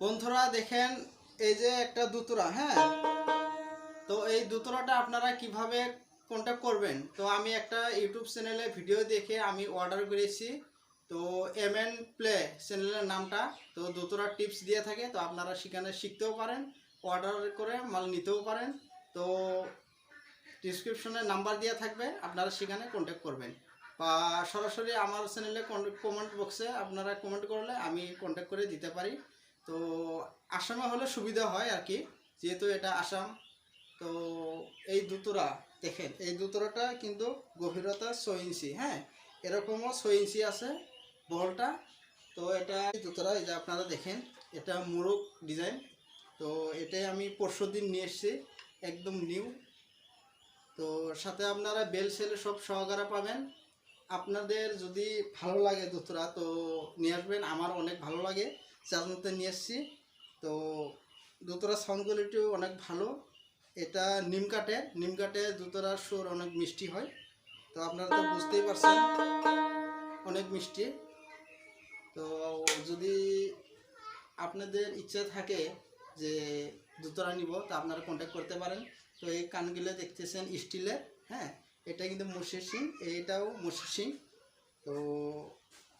বন্ধুরা, দেখেন এই যে একটা দুতুরা হ্যাঁ? তো এই দুতুরাটা আপনারা কীভাবে কন্ট্যাক্ট করবেন? তো আমি একটা ইউটিউব চ্যানেলে ভিডিও দেখে আমি অর্ডার করেছি। তো এম এন প্লে চ্যানেলের নামটা, তো দুতুরা টিপস দিয়ে থাকে, তো আপনারা সেখানে শিখতেও পারেন অর্ডার করে মাল নিতেও পারেন। তো ডিসক্রিপশনে নাম্বার দেওয়া থাকবে, আপনারা সেখানে কন্ট্যাক্ট করবেন। বা সরাসরি আমার চ্যানেলে কমেন্ট বক্সে আপনারা কমেন্ট করলে আমি কন্ট্যাক্ট করে দিতে পারি। তো আসামে হলে সুবিধা হয় আর কি, যেহেতু এটা আসাম, তো এই দুতরা দেখেন, এই দুতরাটা কিন্তু গভীরতা ছয় ইঞ্চি হ্যাঁ এরকমও ছয় ইঞ্চি আছে বলটা, তো এটা দুতরা এই যে আপনারা দেখেন, এটা মুরুক ডিজাইন, তো এটাই আমি পরশু দিন নিয়ে এসেছি, একদম নিউ, তো সাথে আপনারা বেল সেল সব সহকারে পাবেন। আপনাদের যদি ভালো লাগে দুতরা তো নিয়ে আসবেন, আমার অনেক ভালো লাগে। যার মধ্যে নিয়ে এসেছি। তো দুতরা সাউন্ড কোয়ালিটিও অনেক ভালো। এটা নিম কাঠে। নিম কাঠে দুতরার সুর অনেক মিষ্টি হয়। তো আপনারা তো বুঝতেই পারছেন, অনেক মিষ্টি। তো যদি আপনাদের ইচ্ছা থাকে যে দুতরা নিব, তো আপনারা কন্ট্যাক্ট করতে পারেন। তো এই কানগুলো দেখতেছেন স্টিলের হ্যাঁ? এটা কিন্তু মুর্শিদ সিং এইটাও মুর্শিদ সিং তো